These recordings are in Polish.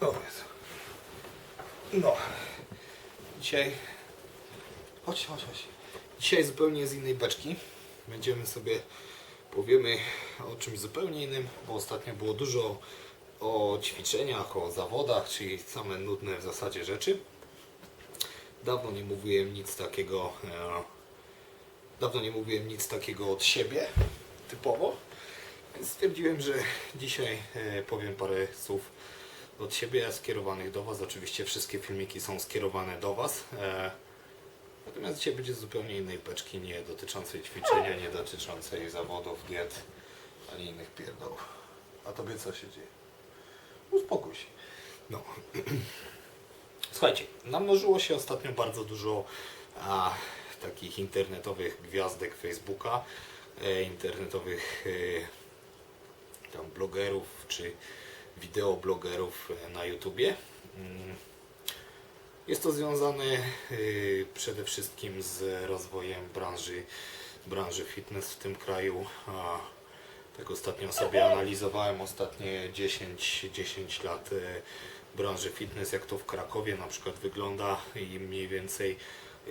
O Jezu. No. Dzisiaj... Chodź, chodź, chodź. Dzisiaj zupełnie z innej beczki. Będziemy sobie... Powiemy o czymś zupełnie innym, bo ostatnio było dużo o ćwiczeniach, o zawodach, czyli same nudne w zasadzie rzeczy. Dawno nie mówiłem nic takiego... E, dawno nie mówiłem nic takiego od siebie, typowo. Więc stwierdziłem, że dzisiaj e, powiem parę słów od siebie skierowanych do Was. Oczywiście wszystkie filmiki są skierowane do Was. E, Natomiast dzisiaj będzie zupełnie innej beczki, nie dotyczącej ćwiczenia, nie dotyczącej zawodów, diet, ani innych pierdołów. A Tobie co się dzieje? Uspokój się. No. Słuchajcie, namnożyło się ostatnio bardzo dużo a, takich internetowych gwiazdek Facebooka, e, internetowych e, tam blogerów czy wideoblogerów e, na YouTubie. Mm. Jest to związane y, przede wszystkim z rozwojem branży, branży fitness w tym kraju. Tak ostatnio sobie analizowałem ostatnie 10, 10 lat y, branży fitness, jak to w Krakowie na przykład wygląda i mniej więcej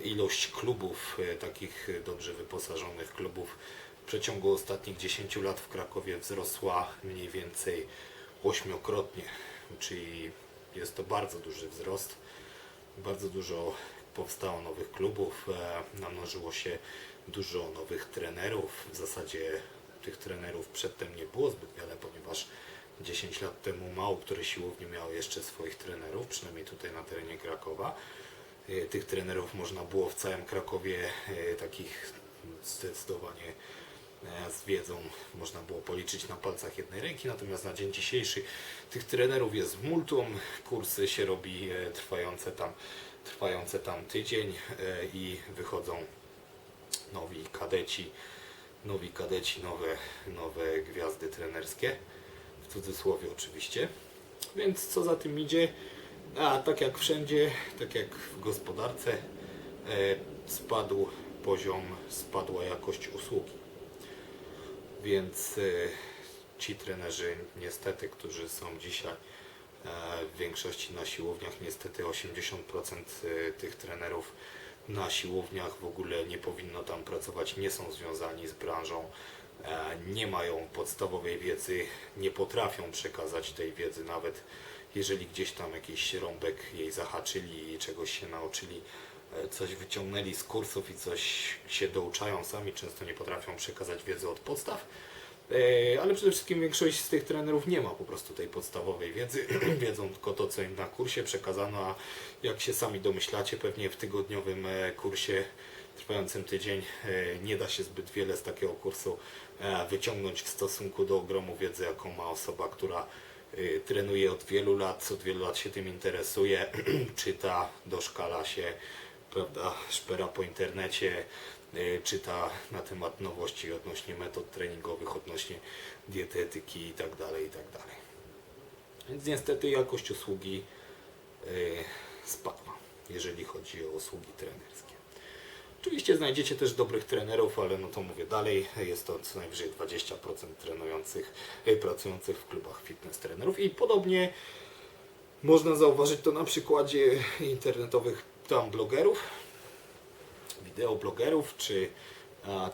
ilość klubów, takich dobrze wyposażonych klubów w przeciągu ostatnich 10 lat w Krakowie wzrosła mniej więcej ośmiokrotnie, czyli jest to bardzo duży wzrost. Bardzo dużo powstało nowych klubów, e, namnożyło się dużo nowych trenerów. W zasadzie tych trenerów przedtem nie było zbyt wiele, ponieważ 10 lat temu mało które siłownie miały jeszcze swoich trenerów, przynajmniej tutaj na terenie Krakowa. E, Tych trenerów można było w całym Krakowie e, takich zdecydowanie z wiedzą można było policzyć na palcach jednej ręki, natomiast na dzień dzisiejszy tych trenerów jest multum, kursy się robi e, trwające tam, trwające tam tydzień e, i wychodzą nowi kadeci, nowi kadeci, nowe, nowe gwiazdy trenerskie, w cudzysłowie oczywiście. Więc co za tym idzie, a tak jak wszędzie, tak jak w gospodarce, e, spadł poziom, spadła jakość usługi więc e, ci trenerzy niestety, którzy są dzisiaj e, w większości na siłowniach, niestety 80% e, tych trenerów na siłowniach w ogóle nie powinno tam pracować, nie są związani z branżą, e, nie mają podstawowej wiedzy, nie potrafią przekazać tej wiedzy nawet jeżeli gdzieś tam jakiś rąbek jej zahaczyli i czegoś się nauczyli, coś wyciągnęli z kursów i coś się douczają sami, często nie potrafią przekazać wiedzy od podstaw. E, Ale przede wszystkim większość z tych trenerów nie ma po prostu tej podstawowej wiedzy. Wiedzą tylko to, co im na kursie przekazano, a jak się sami domyślacie, pewnie w tygodniowym e, kursie trwającym tydzień e, nie da się zbyt wiele z takiego kursu e, wyciągnąć w stosunku do ogromu wiedzy, jaką ma osoba, która trenuje od wielu lat, od wielu lat się tym interesuje, czyta, doszkala się, prawda, szpera po internecie, y, czyta na temat nowości odnośnie metod treningowych, odnośnie dietetyki i tak dalej, i tak. Więc niestety jakość usługi y, spadła, jeżeli chodzi o usługi trenerskie. Oczywiście znajdziecie też dobrych trenerów, ale no to mówię dalej, jest to co najwyżej 20% trenujących, e, pracujących w klubach fitness trenerów i podobnie można zauważyć to na przykładzie internetowych tam blogerów, wideoblogerów, czy,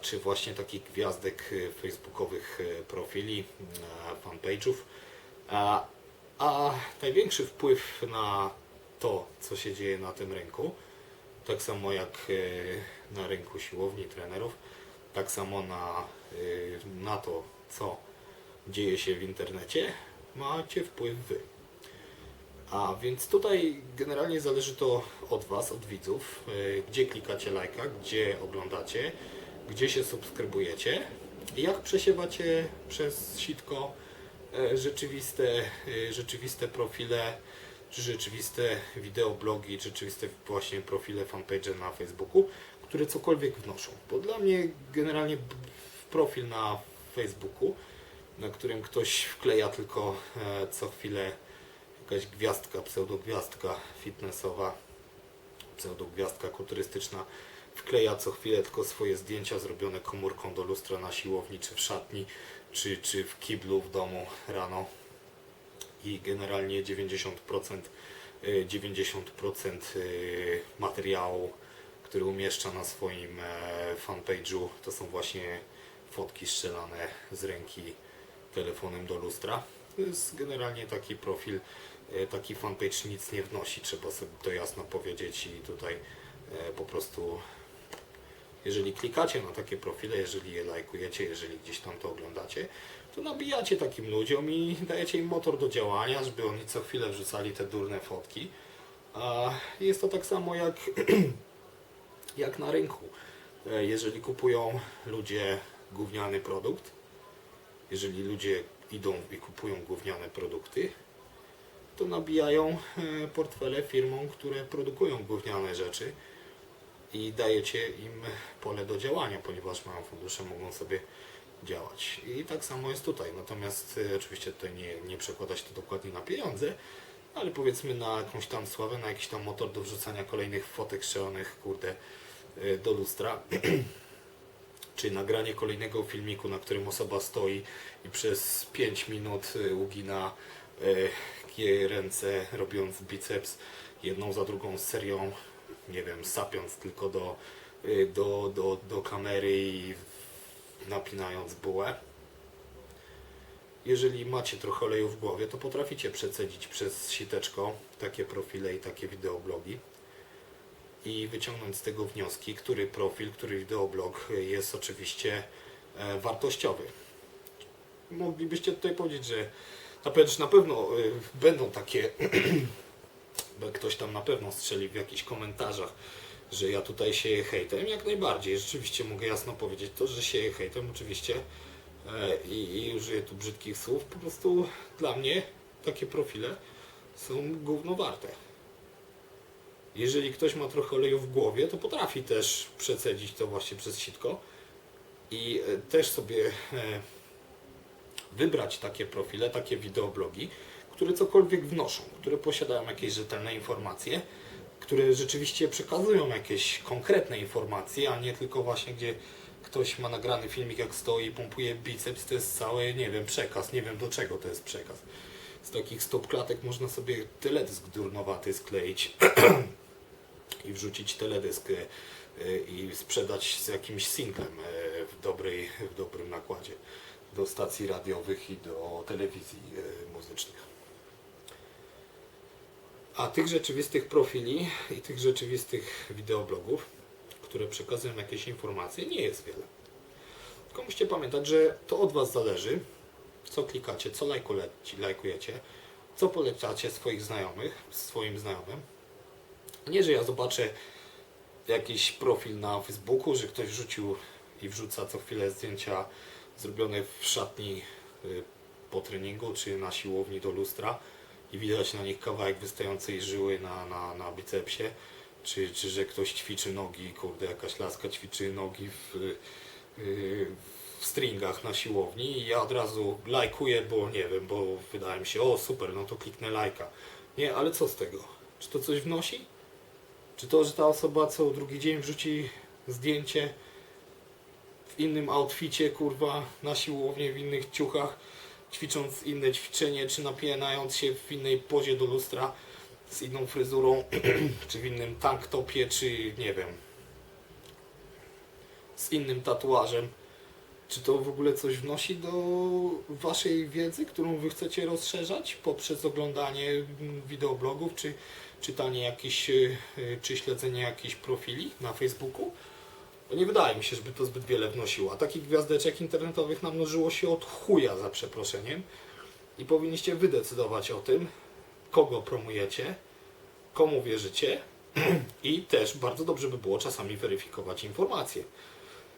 czy właśnie takich gwiazdek e, facebookowych e, profili, a, fanpage'ów. A, a największy wpływ na to, co się dzieje na tym rynku, tak samo jak e, na rynku siłowni trenerów, tak samo na, e, na to, co dzieje się w internecie, macie wpływ Wy. A więc tutaj generalnie zależy to od Was, od widzów, e, gdzie klikacie lajka, gdzie oglądacie, gdzie się subskrybujecie i jak przesiewacie przez sitko e, rzeczywiste, e, rzeczywiste profile, czy rzeczywiste wideoblogi, czy rzeczywiste właśnie profile fanpage na Facebooku, które cokolwiek wnoszą. Bo dla mnie generalnie profil na Facebooku, na którym ktoś wkleja tylko e, co chwilę jakaś gwiazdka, pseudogwiazdka fitnessowa, pseudogwiazdka kulturystyczna, wkleja co chwilę tylko swoje zdjęcia zrobione komórką do lustra na siłowni, czy w szatni, czy, czy w kiblu w domu rano i generalnie 90% y, 90% y, materiału, który umieszcza na swoim e, fanpage'u, to są właśnie fotki strzelane z ręki telefonem do lustra. To jest generalnie taki profil, taki fanpage nic nie wnosi, trzeba sobie to jasno powiedzieć i tutaj e, po prostu jeżeli klikacie na takie profile, jeżeli je lajkujecie, jeżeli gdzieś tam to oglądacie, to nabijacie takim ludziom i dajecie im motor do działania, żeby oni co chwilę wrzucali te durne fotki. A jest to tak samo jak, jak na rynku. E, Jeżeli kupują ludzie gówniany produkt, jeżeli ludzie idą i kupują gówniane produkty, to nabijają e, portfele firmom, które produkują gówniane rzeczy i dajecie im pole do działania, ponieważ mają fundusze, mogą sobie działać. I tak samo jest tutaj. Natomiast e, oczywiście tutaj nie, nie przekłada się to dokładnie na pieniądze, ale powiedzmy na jakąś tam sławę, na jakiś tam motor do wrzucania kolejnych fotek strzelonych, kurde, e, do lustra. czy nagranie kolejnego filmiku, na którym osoba stoi i przez 5 minut ugina ręce, robiąc biceps jedną za drugą serią, nie wiem, sapiąc tylko do, do, do, do kamery i napinając bułę. Jeżeli macie trochę oleju w głowie, to potraficie przecedzić przez siteczko takie profile i takie wideoblogi i wyciągnąć z tego wnioski, który profil, który wideoblog jest oczywiście e, wartościowy. Moglibyście tutaj powiedzieć, że pewno, na pewno y, będą takie, ktoś tam na pewno strzeli w jakichś komentarzach, że ja tutaj sieję hejtem, jak najbardziej. Rzeczywiście mogę jasno powiedzieć to, że sieję hejtem oczywiście e, i, i użyję tu brzydkich słów. Po prostu dla mnie takie profile są gówno warte. Jeżeli ktoś ma trochę oleju w głowie, to potrafi też przecedzić to właśnie przez sitko i e, też sobie e, wybrać takie profile, takie wideoblogi, które cokolwiek wnoszą, które posiadają jakieś rzetelne informacje, które rzeczywiście przekazują jakieś konkretne informacje, a nie tylko właśnie gdzie ktoś ma nagrany filmik jak stoi i pompuje biceps, to jest cały, nie wiem, przekaz, nie wiem do czego to jest przekaz. Z takich stop klatek można sobie teledysk durnowaty skleić i wrzucić teledysk e, i sprzedać z jakimś singlem e, w, dobrej, w dobrym nakładzie do stacji radiowych i do telewizji e, muzycznych. A tych rzeczywistych profili i tych rzeczywistych wideoblogów, które przekazują jakieś informacje, nie jest wiele. Tylko musicie pamiętać, że to od Was zależy, co klikacie, co lajkujecie, co polecacie swoich znajomych, swoim znajomym. Nie, że ja zobaczę jakiś profil na Facebooku, że ktoś wrzucił i wrzuca co chwilę zdjęcia zrobione w szatni y, po treningu czy na siłowni do lustra i widać na nich kawałek wystającej żyły na, na, na bicepsie, czy, czy że ktoś ćwiczy nogi, kurde, jakaś laska ćwiczy nogi w, y, w stringach na siłowni i ja od razu lajkuję, bo nie wiem, bo wydaje mi się, o super, no to kliknę lajka. Nie, ale co z tego? Czy to coś wnosi? Czy to, że ta osoba co drugi dzień wrzuci zdjęcie w innym outficie, kurwa, na siłownię, w innych ciuchach, ćwicząc inne ćwiczenie, czy napinając się w innej pozie do lustra z inną fryzurą, czy w innym tank topie, czy nie wiem, z innym tatuażem. Czy to w ogóle coś wnosi do waszej wiedzy, którą wy chcecie rozszerzać poprzez oglądanie wideoblogów, czy czytanie jakichś, y, czy śledzenie jakichś profili na Facebooku? Nie wydaje mi się, żeby to zbyt wiele wnosiło. A takich gwiazdeczek internetowych namnożyło się od chuja, za przeproszeniem. I powinniście wy decydować o tym, kogo promujecie, komu wierzycie i też bardzo dobrze by było czasami weryfikować informacje.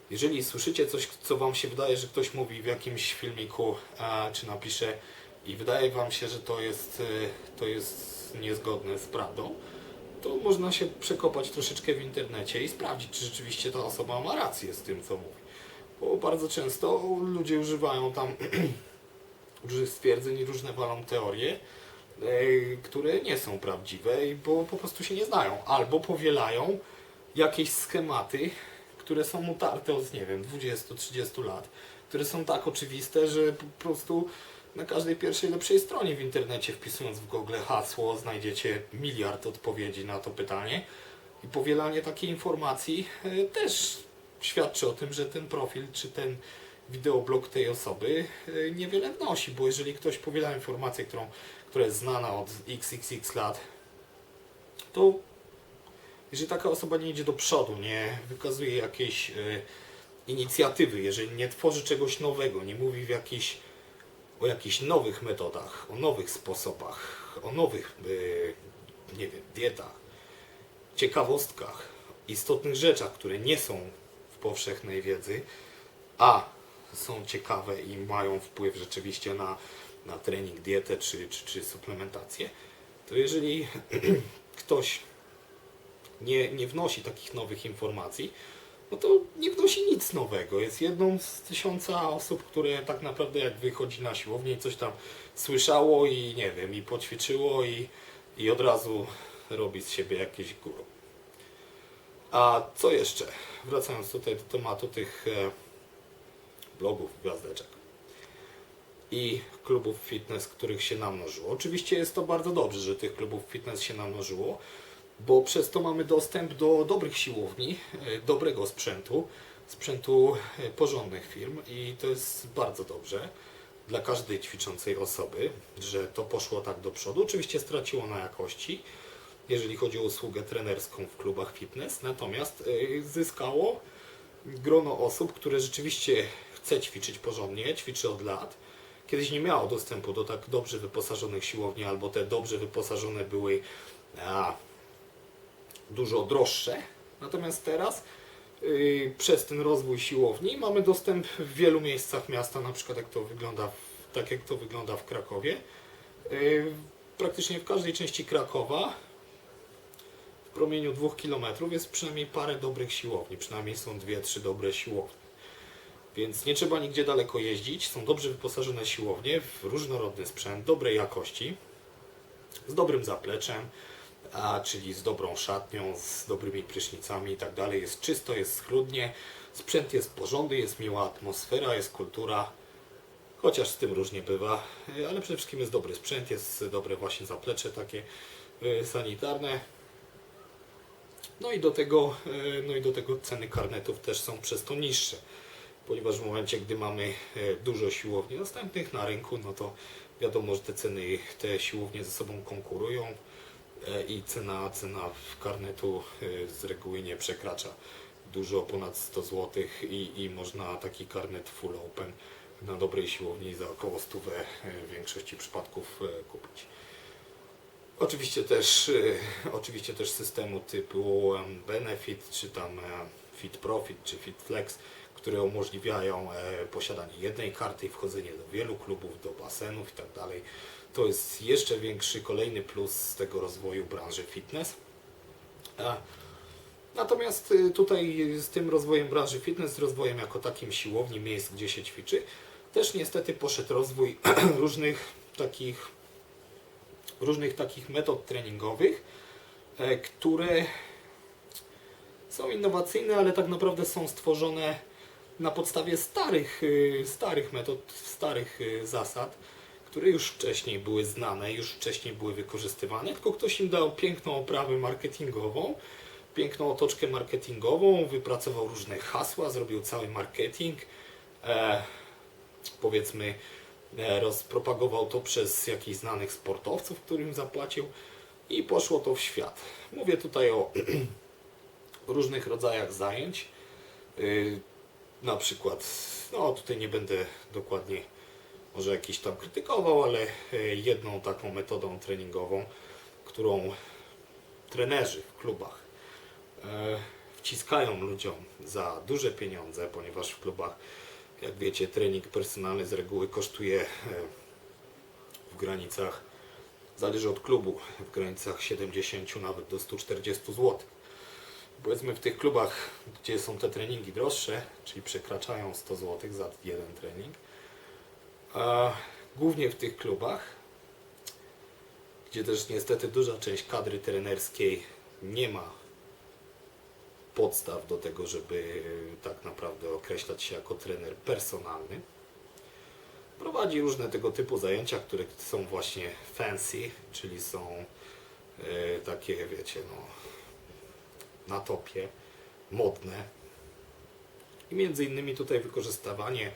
Jeżeli słyszycie coś, co Wam się wydaje, że ktoś mówi w jakimś filmiku, a, czy napisze i wydaje Wam się, że to jest, y, to jest niezgodne z prawdą, to można się przekopać troszeczkę w internecie i sprawdzić, czy rzeczywiście ta osoba ma rację z tym, co mówi. Bo bardzo często ludzie używają tam różnych stwierdzeń i różne walą teorie, e, które nie są prawdziwe, bo po prostu się nie znają. Albo powielają jakieś schematy, które są utarte od, nie wiem, 20-30 lat, które są tak oczywiste, że po prostu na każdej pierwszej lepszej stronie w internecie, wpisując w Google hasło, znajdziecie miliard odpowiedzi na to pytanie. I powielanie takiej informacji e, też świadczy o tym, że ten profil czy ten wideoblog tej osoby e, niewiele wnosi, bo jeżeli ktoś powiela informację, którą, która jest znana od xxx lat, to jeżeli taka osoba nie idzie do przodu, nie wykazuje jakiejś e, inicjatywy, jeżeli nie tworzy czegoś nowego, nie mówi w jakiś, o jakichś nowych metodach, o nowych sposobach, o nowych, e, nie wiem, dietach, ciekawostkach, istotnych rzeczach, które nie są w powszechnej wiedzy, a są ciekawe i mają wpływ rzeczywiście na, na trening, dietę czy, czy, czy suplementację, to jeżeli ktoś nie, nie wnosi takich nowych informacji, no to nie wnosi nowego. Jest jedną z tysiąca osób, które tak naprawdę jak wychodzi na siłownię i coś tam słyszało i nie wiem, i poćwiczyło i, i od razu robi z siebie jakieś guru. A co jeszcze? Wracając tutaj do tematu tych e, blogów, gwiazdeczek i klubów fitness, których się namnożyło. Oczywiście jest to bardzo dobrze, że tych klubów fitness się namnożyło, bo przez to mamy dostęp do dobrych siłowni, e, dobrego sprzętu, sprzętu e, porządnych firm i to jest bardzo dobrze dla każdej ćwiczącej osoby, że to poszło tak do przodu. Oczywiście straciło na jakości, jeżeli chodzi o usługę trenerską w klubach fitness, natomiast e, zyskało grono osób, które rzeczywiście chce ćwiczyć porządnie, ćwiczy od lat. Kiedyś nie miało dostępu do tak dobrze wyposażonych siłowni, albo te dobrze wyposażone były a, dużo droższe. Natomiast teraz przez ten rozwój siłowni mamy dostęp w wielu miejscach miasta, na przykład jak to wygląda, tak jak to wygląda w Krakowie. Yy, praktycznie w każdej części Krakowa w promieniu dwóch kilometrów jest przynajmniej parę dobrych siłowni, przynajmniej są dwie, trzy dobre siłownie. Więc nie trzeba nigdzie daleko jeździć. Są dobrze wyposażone siłownie w różnorodny sprzęt, dobrej jakości, z dobrym zapleczem, a, czyli z dobrą szatnią, z dobrymi prysznicami i tak dalej. Jest czysto, jest schludnie, sprzęt jest porządny, jest miła atmosfera, jest kultura. Chociaż z tym różnie bywa, y, ale przede wszystkim jest dobry sprzęt, jest dobre właśnie zaplecze takie y, sanitarne. No i do tego, y, no i do tego ceny karnetów też są przez to niższe ponieważ w momencie, gdy mamy e, dużo siłowni dostępnych na rynku, no to wiadomo, że te ceny, te siłownie ze sobą konkurują e, i cena, cena karnetu e, z reguły nie przekracza dużo ponad 100 zł i, i można taki karnet full open na dobrej siłowni za około 100 w większości przypadków kupić. Oczywiście też, oczywiście też systemu typu Benefit, czy tam Fit Profit, czy Fit Flex które umożliwiają e, posiadanie jednej karty i wchodzenie do wielu klubów, do basenów itd. To jest jeszcze większy, kolejny plus z tego rozwoju branży fitness. Natomiast y, tutaj z tym rozwojem branży fitness, z rozwojem jako takim siłowni, miejsc, gdzie się ćwiczy, też niestety poszedł rozwój różnych takich, różnych takich metod treningowych, e, które są innowacyjne, ale tak naprawdę są stworzone na podstawie starych, y, starych metod, starych y, zasad, które już wcześniej były znane, już wcześniej były wykorzystywane, tylko ktoś im dał piękną oprawę marketingową, piękną otoczkę marketingową, wypracował różne hasła, zrobił cały marketing, e, powiedzmy e, rozpropagował to przez jakichś znanych sportowców, którym zapłacił i poszło to w świat. Mówię tutaj o różnych rodzajach zajęć. Na przykład, no tutaj nie będę dokładnie może jakiś tam krytykował, ale e, jedną taką metodą treningową, którą trenerzy w klubach e, wciskają ludziom za duże pieniądze, ponieważ w klubach, jak wiecie, trening personalny z reguły kosztuje e, w granicach, zależy od klubu, w granicach 70 nawet do 140 zł powiedzmy w tych klubach, gdzie są te treningi droższe, czyli przekraczają 100 zł za jeden trening, a głównie w tych klubach, gdzie też niestety duża część kadry trenerskiej nie ma podstaw do tego, żeby tak naprawdę określać się jako trener personalny, prowadzi różne tego typu zajęcia, które są właśnie fancy, czyli są e, takie, wiecie, no, na topie, modne. I między innymi tutaj wykorzystywanie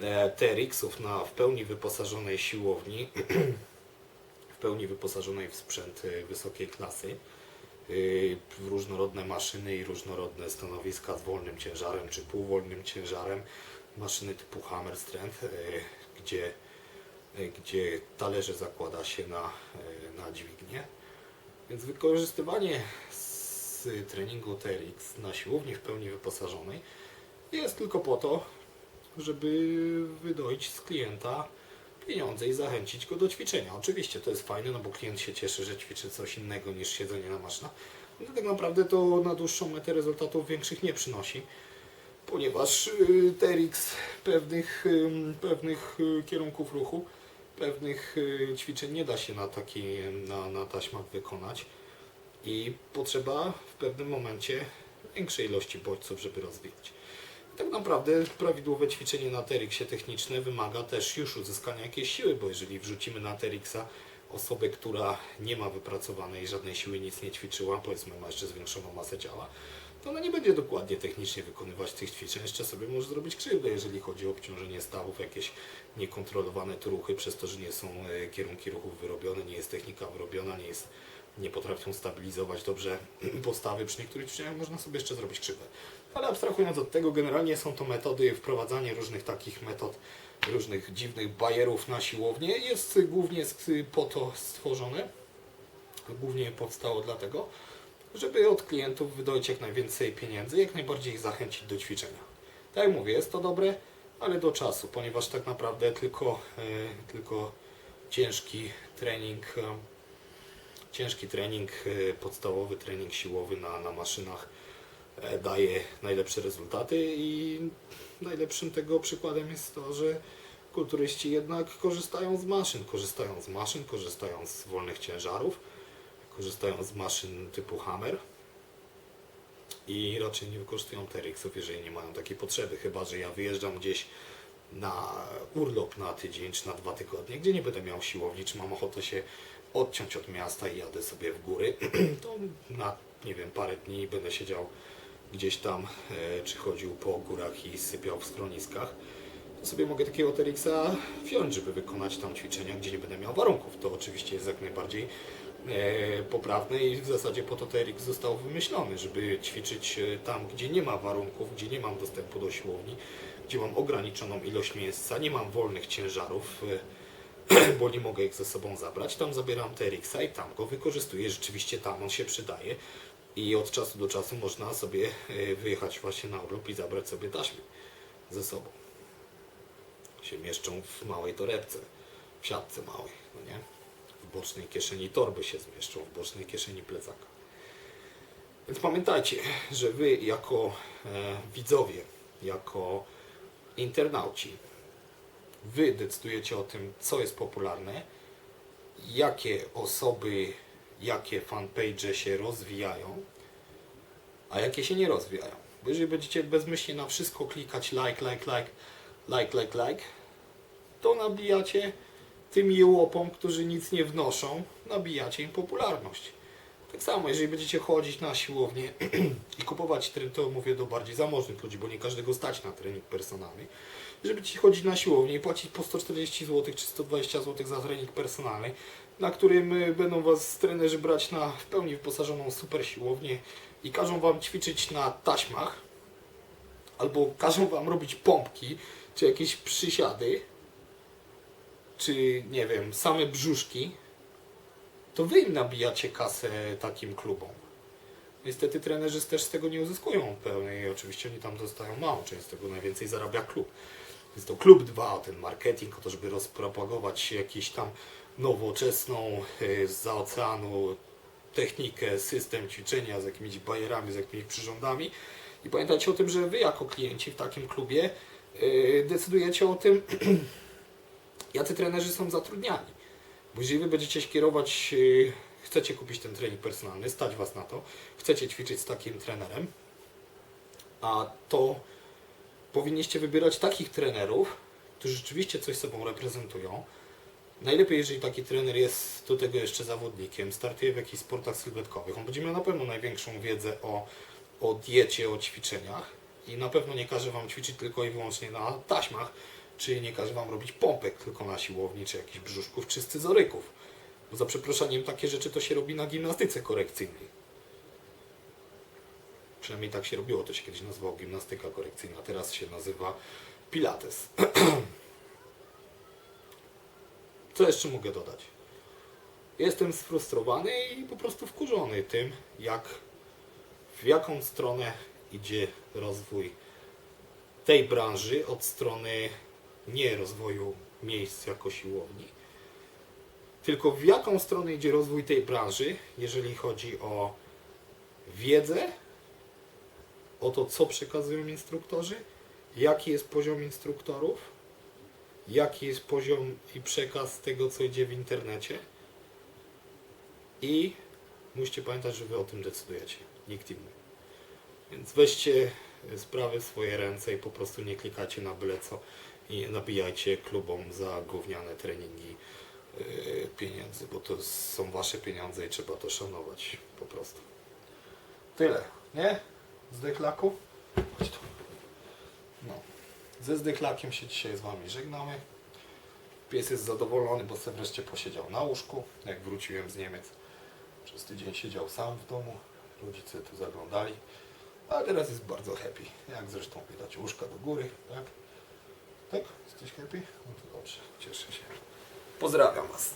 e, TRX-ów na w pełni wyposażonej siłowni, w pełni wyposażonej w sprzęt e, wysokiej klasy, y, w różnorodne maszyny i różnorodne stanowiska z wolnym ciężarem czy półwolnym ciężarem, maszyny typu Hammer Strength, gdzie, gdzie talerze zakłada się na, na dźwignię. Więc wykorzystywanie treningu TRX na siłowni w pełni wyposażonej jest tylko po to, żeby wydoić z klienta pieniądze i zachęcić go do ćwiczenia. Oczywiście to jest fajne, no bo klient się cieszy, że ćwiczy coś innego niż siedzenie na maszynach. No tak naprawdę to na dłuższą metę rezultatów większych nie przynosi, ponieważ y, TRX pewnych, pewnych y, kierunków ruchu, pewnych y, ćwiczeń nie da się na, taki, na, na taśmach wykonać i potrzeba w pewnym momencie większej ilości bodźców, żeby rozwijać. Tak naprawdę prawidłowe ćwiczenie na TRX-ie techniczne wymaga też już uzyskania jakiejś siły, bo jeżeli wrzucimy na TRX-a osobę, która nie ma wypracowanej żadnej siły, nic nie ćwiczyła, powiedzmy ma jeszcze zwiększoną masę ciała, to ona nie będzie dokładnie technicznie wykonywać tych ćwiczeń, jeszcze sobie może zrobić krzywdę, jeżeli chodzi o obciążenie stawów, jakieś niekontrolowane ruchy, przez to, że nie są e, kierunki ruchów wyrobione, nie jest technika wyrobiona, nie jest nie potrafią stabilizować dobrze postawy. Przy niektórych ćwiczeniach można sobie jeszcze zrobić krzywdę. Ale abstrahując od tego, generalnie są to metody, wprowadzanie różnych takich metod, różnych dziwnych bajerów na siłownię jest głównie po to stworzone, głównie powstało dlatego, żeby od klientów wydobyć jak najwięcej pieniędzy, jak najbardziej ich zachęcić do ćwiczenia. Tak jak mówię, jest to dobre, ale do czasu, ponieważ tak naprawdę tylko, e, tylko ciężki trening e, ciężki trening, e, podstawowy trening siłowy na, na maszynach e, daje najlepsze rezultaty i najlepszym tego przykładem jest to, że kulturyści jednak korzystają z maszyn, korzystają z maszyn, korzystają z wolnych ciężarów, korzystają z maszyn typu Hammer i raczej nie wykorzystują TRX-ów, jeżeli nie mają takiej potrzeby, chyba że ja wyjeżdżam gdzieś na urlop na tydzień czy na dwa tygodnie, gdzie nie będę miał siłowni, czy mam ochotę się odciąć od miasta i jadę sobie w góry, to na, nie wiem, parę dni będę siedział gdzieś tam, e, czy chodził po górach i sypiał w schroniskach, to sobie mogę takiego TRX-a wziąć, żeby wykonać tam ćwiczenia, gdzie nie będę miał warunków. To oczywiście jest jak najbardziej e, poprawne i w zasadzie po to został wymyślony, żeby ćwiczyć e, tam, gdzie nie ma warunków, gdzie nie mam dostępu do siłowni, gdzie mam ograniczoną ilość miejsca, nie mam wolnych ciężarów, bo nie mogę ich ze sobą zabrać. Tam zabieram TRX-a i tam go wykorzystuję. Rzeczywiście tam on się przydaje i od czasu do czasu można sobie e, wyjechać właśnie na urlop i zabrać sobie taśmy ze sobą. Się mieszczą w małej torebce, w siatce małej, no nie? W bocznej kieszeni torby się zmieszczą, w bocznej kieszeni plecaka. Więc pamiętajcie, że wy jako e, widzowie, jako internauci, wy decydujecie o tym, co jest popularne, jakie osoby, jakie fanpage się rozwijają, a jakie się nie rozwijają. Bo jeżeli będziecie bezmyślnie na wszystko klikać like, like, like, like, like, like, to nabijacie tym jełopom, którzy nic nie wnoszą, nabijacie im popularność. Tak samo, jeżeli będziecie chodzić na siłownię i kupować trening, to mówię do bardziej zamożnych ludzi, bo nie każdego stać na trening personalny. Jeżeli będziecie chodzić na siłownię i płacić po 140 zł czy 120 zł za trening personalny, na którym y, będą Was trenerzy brać na w pełni wyposażoną super siłownię i każą Wam ćwiczyć na taśmach, albo każą Wam robić pompki, czy jakieś przysiady, czy nie wiem, same brzuszki, to wy im nabijacie kasę takim klubom. Niestety trenerzy też z tego nie uzyskują pełnej, oczywiście oni tam dostają małą część z tego, najwięcej zarabia klub. Jest to klub dba o ten marketing, o to, żeby rozpropagować jakiś tam nowoczesną y, z oceanu technikę, system ćwiczenia z jakimiś bajerami, z jakimiś przyrządami. I pamiętajcie o tym, że wy jako klienci w takim klubie y, decydujecie o tym, jacy trenerzy są zatrudniani. Bo jeżeli wy będziecie się kierować, yy, chcecie kupić ten trening personalny, stać was na to, chcecie ćwiczyć z takim trenerem, a to powinniście wybierać takich trenerów, którzy rzeczywiście coś sobą reprezentują. Najlepiej, jeżeli taki trener jest do tego jeszcze zawodnikiem, startuje w jakichś sportach sylwetkowych. On będzie miał na pewno największą wiedzę o, o diecie, o ćwiczeniach i na pewno nie każe Wam ćwiczyć tylko i wyłącznie na taśmach, czy nie każe Wam robić pompek tylko na siłowni, czy jakichś brzuszków, czy scyzoryków. Bo za przeproszeniem takie rzeczy to się robi na gimnastyce korekcyjnej. Przynajmniej tak się robiło, to się kiedyś nazywało gimnastyka korekcyjna, teraz się nazywa pilates. Co jeszcze mogę dodać? Jestem sfrustrowany i po prostu wkurzony tym, jak w jaką stronę idzie rozwój tej branży od strony nie rozwoju miejsc jako siłowni, tylko w jaką stronę idzie rozwój tej branży, jeżeli chodzi o wiedzę, o to, co przekazują instruktorzy, jaki jest poziom instruktorów, jaki jest poziom i przekaz tego, co idzie w internecie. I musicie pamiętać, że Wy o tym decydujecie, nikt inny. Więc weźcie sprawy w swoje ręce i po prostu nie klikacie na byle co i nabijajcie klubom za gówniane treningi yy, pieniędzy, bo to są Wasze pieniądze i trzeba to szanować po prostu. Tyle, nie? Z? Chodź tu. No. Ze zdeklakiem się dzisiaj z Wami żegnamy. Pies jest zadowolony, bo sobie wreszcie posiedział na łóżku, jak wróciłem z Niemiec. Przez tydzień siedział sam w domu, rodzice tu zaglądali, a teraz jest bardzo happy. Jak zresztą widać, łóżka do góry, tak? Tak? Jesteś happy? No to dobrze, cieszę się. Pozdrawiam Was.